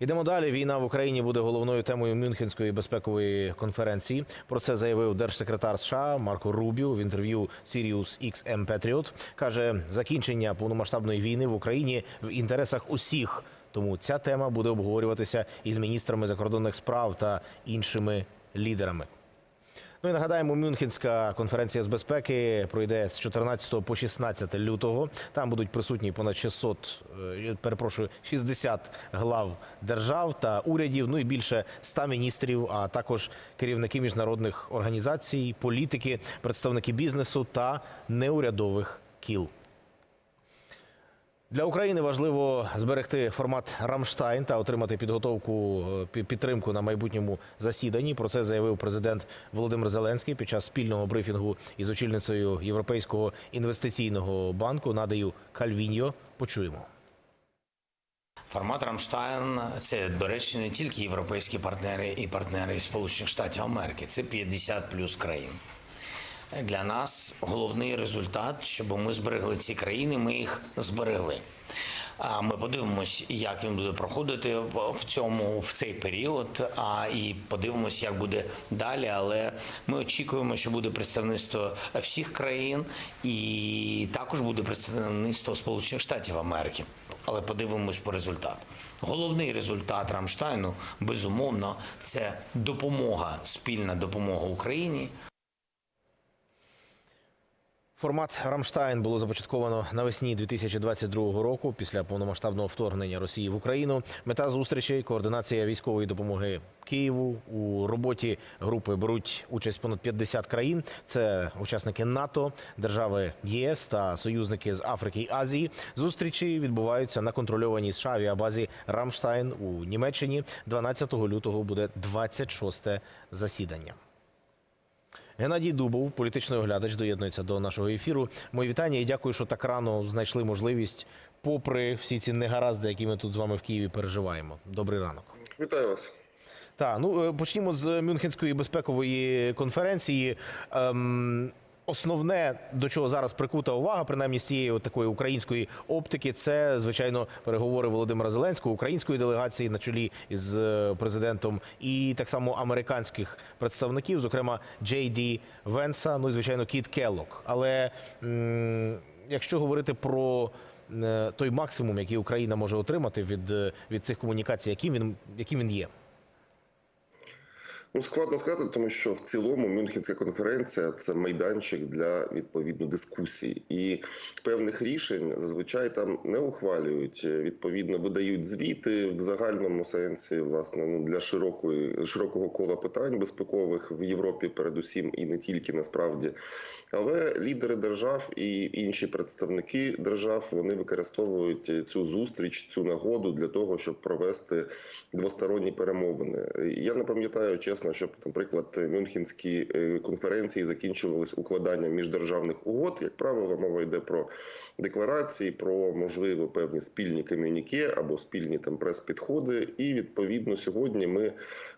Ідемо далі. Війна в Україні буде головною темою Мюнхенської безпекової конференції. Про це заявив держсекретар США Марко Рубіо в інтерв'ю Sirius XM Patriot. каже, закінчення повномасштабної війни в Україні в інтересах усіх. Тому ця тема буде обговорюватися із міністрами закордонних справ та іншими лідерами. Ну і нагадаємо, Мюнхенська конференція з безпеки пройде з 14 по 16 лютого. Там будуть присутні понад 600, е, перепрошую, 60 глав держав та урядів. Ну і більше 100 міністрів, а також керівники міжнародних організацій, політики, представники бізнесу та неурядових кіл. Для України важливо зберегти формат Рамштайн та отримати підготовку е, підтримку на майбутньому засіданні. Про це заявив президент Володимир Зеленський під час спільного брифінгу із очільницею Європейського інвестиційного банку Надею Кальвіньо. Почуємо. Формат Рамштайн це, до речі, не тільки європейські партнери і партнери Сполучених Штатів Америки, це 50 плюс країн. Для нас головний результат, щоб ми зберегли ці країни, ми їх зберегли. А ми подивимось, як він буде проходити в цьому в цей період. А і подивимось, як буде далі. Але ми очікуємо, що буде представництво всіх країн, і також буде представництво Сполучених Штатів Америки. Але подивимось по результату. Головний результат Рамштайну, безумовно, це допомога, спільна допомога Україні. Формат Рамштайн було започатковано навесні 2022 року після повномасштабного вторгнення Росії в Україну. Мета зустрічей координація військової допомоги Києву. У роботі групи беруть участь понад 50 країн. Це учасники НАТО, держави ЄС та союзники з Африки і Азії. Зустрічі відбуваються на контрольованій США авіабазі Рамштайн у Німеччині. 12 лютого буде 26 засідання. Геннадій Дубов, політичний оглядач, доєднується до нашого ефіру. Мої вітання і дякую, що так рано знайшли можливість, попри всі ці негаразди, які ми тут з вами в Києві переживаємо. Добрий ранок. Вітаю вас. Так, ну е, почнімо з Мюнхенської безпекової конференції. Ем, Основне, до чого зараз прикута увага, принаймні з цієї такої української оптики, це звичайно переговори Володимира Зеленського, української делегації на чолі із е, президентом, і так само американських представників, зокрема Джей Ді Венса, ну і звичайно Кіт Келлок. Але якщо говорити про е, той максимум, який Україна може отримати від, е, від цих комунікацій, яким він яким він є. Ну, складно сказати, тому що в цілому Мюнхенська конференція це майданчик для відповідно дискусій і певних рішень зазвичай там не ухвалюють. Відповідно, видають звіти в загальному сенсі, власне, ну для широкої широкого кола питань безпекових в Європі, передусім, і не тільки насправді. Але лідери держав і інші представники держав вони використовують цю зустріч, цю нагоду для того, щоб провести двосторонні перемовини. Я не пам'ятаю чесно, щоб, наприклад, мюнхенські е, конференції закінчувались укладанням міждержавних угод. Як правило, мова йде про декларації, про можливо певні спільні комюніке або спільні там прес-підходи. І відповідно сьогодні ми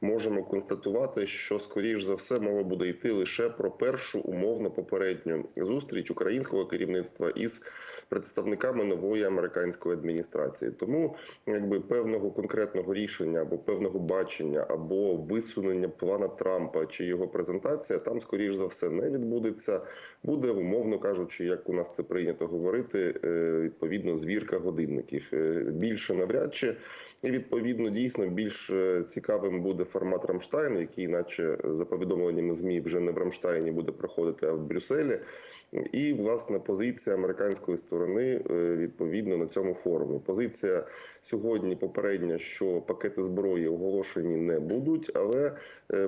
можемо констатувати, що скоріш за все мова буде йти лише про першу умовно попередню зустріч українського керівництва із представниками нової американської адміністрації. Тому якби певного конкретного рішення або певного бачення, або висунення плана Трампа чи його презентація там, скоріш за все, не відбудеться. Буде умовно кажучи, як у нас це прийнято говорити, е, відповідно звірка годинників. Е, Більше навряд чи і відповідно дійсно більш е, цікавим буде формат Рамштайн, який, наче за повідомленнями змі, вже не в Рамштайні буде проходити, а в Брюсселі. І власне позиція американської сторони відповідно на цьому форумі. Позиція сьогодні попередня, що пакети зброї оголошені не будуть, але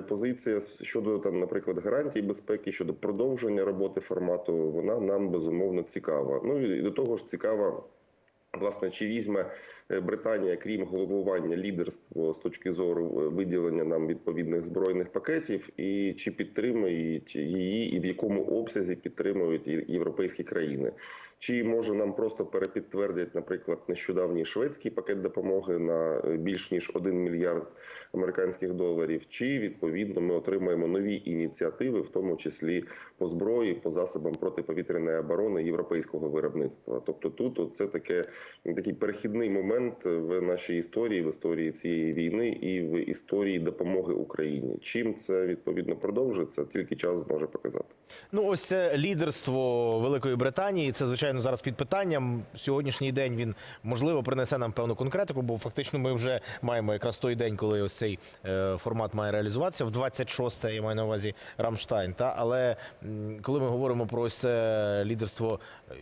позиція щодо там, наприклад, гарантій безпеки щодо продовження роботи формату, вона нам безумовно цікава. Ну і до того ж цікава. Власне, чи візьме е, Британія, крім головування лідерство з точки зору е, виділення нам відповідних збройних пакетів, і чи підтримують її, і в якому обсязі підтримують європейські країни? Чи може нам просто перепідтвердять, наприклад, нещодавній шведський пакет допомоги на е, більш ніж 1 мільярд американських доларів, чи відповідно ми отримаємо нові ініціативи, в тому числі по зброї, по засобам протиповітряної оборони європейського виробництва. Тобто, тут це таке такий перехідний момент в нашій історії, в історії цієї війни і в історії допомоги Україні. Чим це відповідно продовжиться, тільки час зможе показати. Ну, ось лідерство Великої Британії. Це звичайно зараз під питанням. Сьогоднішній день він можливо принесе нам певну конкретику, бо фактично ми вже маємо якраз той день, коли ось цей е, формат має реалізуватися в 26-те, я маю на увазі Рамштайн. Та але коли ми говоримо про ось це лідерство,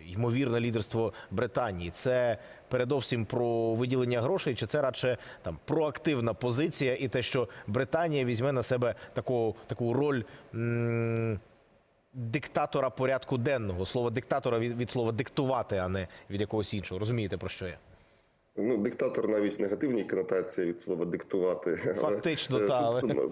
ймовірне лідерство Британії, це передовсім про виділення грошей, чи це радше там проактивна позиція, і те, що Британія візьме на себе таку, таку роль. Диктатора порядку денного. Слово диктатора від слова диктувати, а не від якогось іншого. Розумієте про що я? Ну, диктатор навіть в негативній конотації від слова диктувати. Фактично, Але, е, але-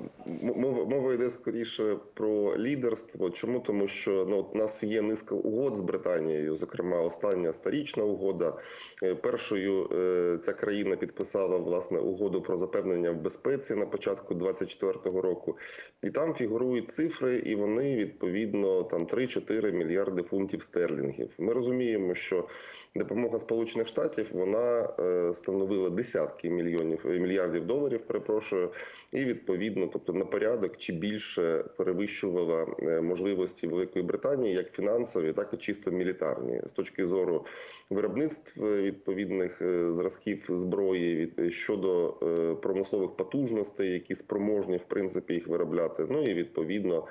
мова, мова йде скоріше про лідерство. Чому? Тому що ну, от у нас є низка угод з Британією, зокрема, остання старічна угода. Е, Першою е, ця країна підписала власне угоду про запевнення в безпеці на початку 24-го року. І там фігурують цифри, і вони відповідно там 3-4 мільярди фунтів стерлінгів. Ми розуміємо, що допомога Сполучених Штатів вона становила десятки мільйонів е, мільярдів доларів. Перепрошую, і відповідно, тобто на порядок чи більше перевищувала е, можливості Великої Британії як фінансові, так і чисто мілітарні з точки зору виробництв е, відповідних зразків зброї від щодо промислових потужностей, які спроможні в принципі їх виробляти. Ну і відповідно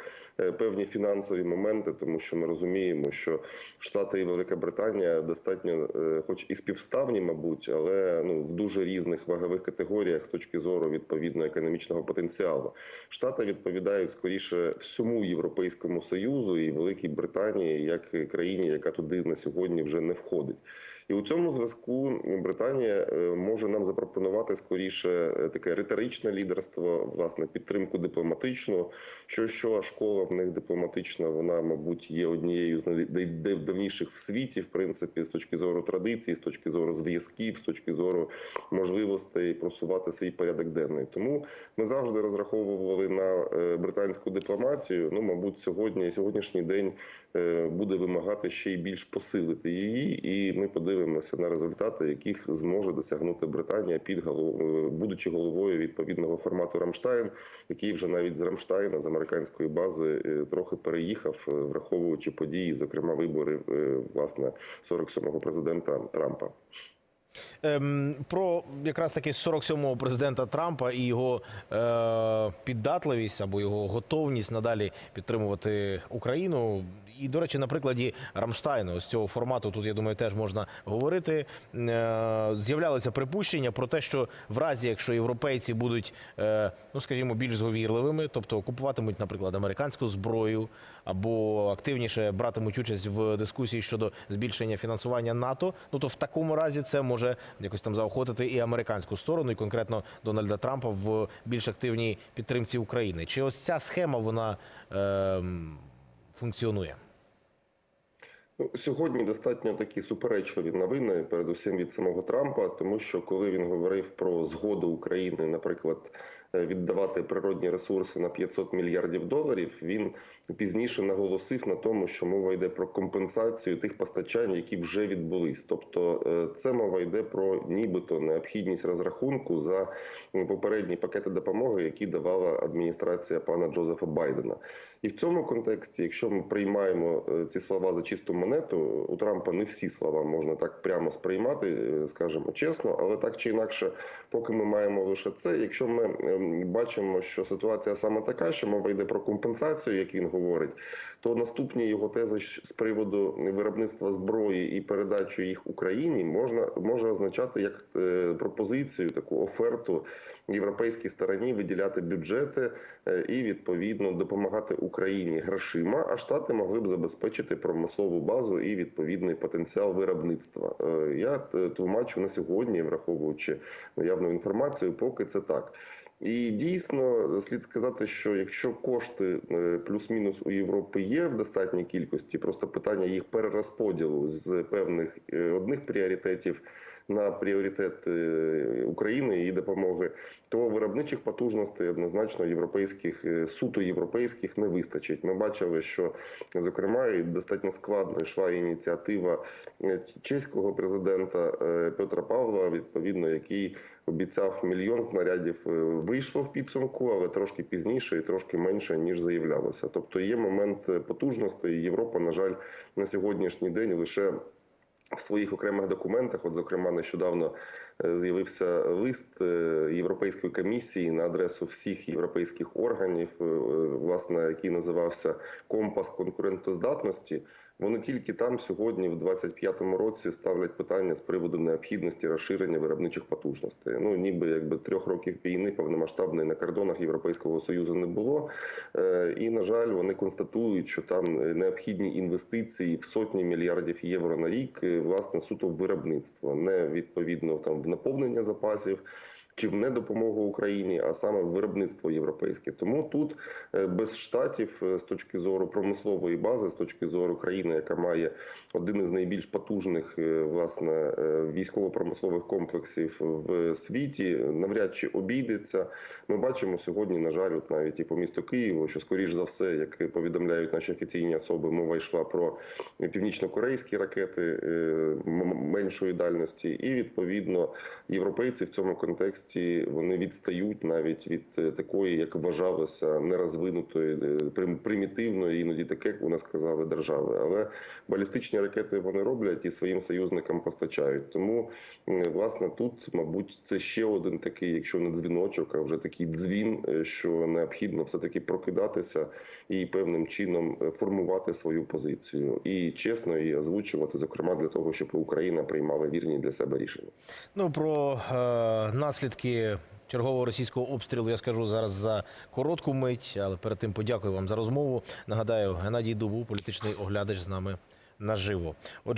певні фінансові моменти, тому що ми розуміємо, що Штати і Велика Британія достатньо, хоч і співставні, мабуть, але ну в дуже різних вагових категоріях з точки зору відповідно економічного потенціалу. Штати відповідають скоріше всьому європейському союзу і Великій Британії як країні, яка туди на сьогодні вже не входить. І у цьому зв'язку Британія е, може нам запропонувати скоріше е, таке риторичне лідерство, власне, підтримку дипломатичну. Що що школа в них дипломатична, вона, мабуть, є однією з найдавніших в світі, в принципі, з точки зору традицій, з точки зору зв'язків, з точки зору можливостей просувати свій порядок денний. Тому ми завжди розраховували на е, британську дипломатію. Ну, мабуть, сьогодні сьогоднішній день буде вимагати ще й більш посилити її, і ми подивимося на результати, яких зможе досягнути Британія під е, будучи головою відповідного формату Рамштайн, який вже навіть з Рамштайна з американської бази е, трохи переїхав, е, враховуючи події, зокрема вибори власне 47-го президента Трампа. Ем, про якраз таки 47-го президента Трампа і його е, піддатливість або його готовність надалі підтримувати Україну. І, до речі, на прикладі Рамштайну з цього формату тут я думаю теж можна говорити. Е, з'являлися припущення про те, що в разі, якщо європейці будуть, е, ну скажімо, більш зговірливими, тобто купуватимуть, наприклад, американську зброю або активніше братимуть участь в дискусії щодо збільшення фінансування НАТО, ну то в такому разі це може якось там заохотити і американську сторону, і конкретно Дональда Трампа в більш активній підтримці України. Чи ось ця схема вона е, функціонує? Ну, сьогодні достатньо такі суперечливі новини, передусім від самого Трампа, тому що коли він говорив про згоду України, наприклад, віддавати природні ресурси на 500 мільярдів доларів, він пізніше наголосив на тому, що мова йде про компенсацію тих постачань, які вже відбулись. Тобто, е, це мова йде про нібито необхідність розрахунку за попередні пакети допомоги, які давала адміністрація пана Джозефа Байдена. І в цьому контексті, якщо ми приймаємо е, ці слова за чисту монету, у Трампа не всі слова можна так прямо сприймати, е, скажімо чесно, але так чи інакше, поки ми маємо лише це. Якщо ми бачимо, що ситуація саме така, що мова йде про компенсацію, як він говорить, то наступні його тези з приводу виробництва зброї і передачу їх Україні можна може означати як е, пропозицію, таку оферту європейській стороні виділяти бюджети е, і відповідно допомагати Україні грошима, а штати могли б забезпечити промислову базу і відповідний потенціал виробництва. Е, Я тлумачу на сьогодні, враховуючи наявну інформацію, поки це так. І дійсно слід сказати, що якщо кошти е, плюс-мінус у Європи є в достатній кількості, просто питання їх перерозподілу з певних е, одних пріоритетів на пріоритет е, України і допомоги, то виробничих потужностей однозначно європейських суто європейських не вистачить. Ми бачили, що зокрема достатньо складно йшла ініціатива чеського президента Петра Павла, відповідно, який обіцяв мільйон снарядів. е, Вийшло в підсумку, але трошки пізніше і трошки менше ніж заявлялося. Тобто є момент е, потужності. і Європа, на жаль, на сьогоднішній день лише. В своїх окремих документах, от зокрема, нещодавно е, з'явився лист Європейської комісії на адресу всіх європейських органів, власне, який називався Компас конкурентоздатності. Вони тільки там сьогодні, в 25-му році, ставлять питання з приводу необхідності розширення виробничих потужностей. Ну ніби якби трьох років війни повномасштабної на кордонах Європейського союзу не було. Е, І на жаль, вони констатують, що там необхідні інвестиції в сотні мільярдів євро на рік, е, власне, суто в виробництво, не відповідно там в наповнення запасів. Чи не допомогу Україні, а саме виробництво європейське. Тому тут е, без штатів е, з точки зору промислової бази, з точки зору країни, яка має один із найбільш потужних е, власне військово-промислових комплексів в світі, навряд чи обійдеться. Ми бачимо сьогодні, на жаль, от навіть і по місту Києву, що скоріш за все, як повідомляють наші офіційні особи, мова йшла про північно-корейські ракети меншої дальності, і відповідно європейці в цьому контексті вони відстають навіть від е, такої, як вважалося, нерозвинутої, е, прим- примітивної, іноді таке, як вони сказали, держави. Але балістичні ракети вони роблять і своїм союзникам постачають. Тому м, власне тут, мабуть, це ще один такий, якщо не дзвіночок, а вже такий дзвін, е, що необхідно все таки прокидатися і певним чином е, формувати свою позицію і чесно її озвучувати, зокрема для того, щоб Україна приймала вірні для себе рішення. Ну про е, наслідки чергового російського обстрілу я скажу зараз за коротку мить, але перед тим подякую вам за розмову. Нагадаю, Геннадій Дубу, політичний оглядач з нами наживо. Отже.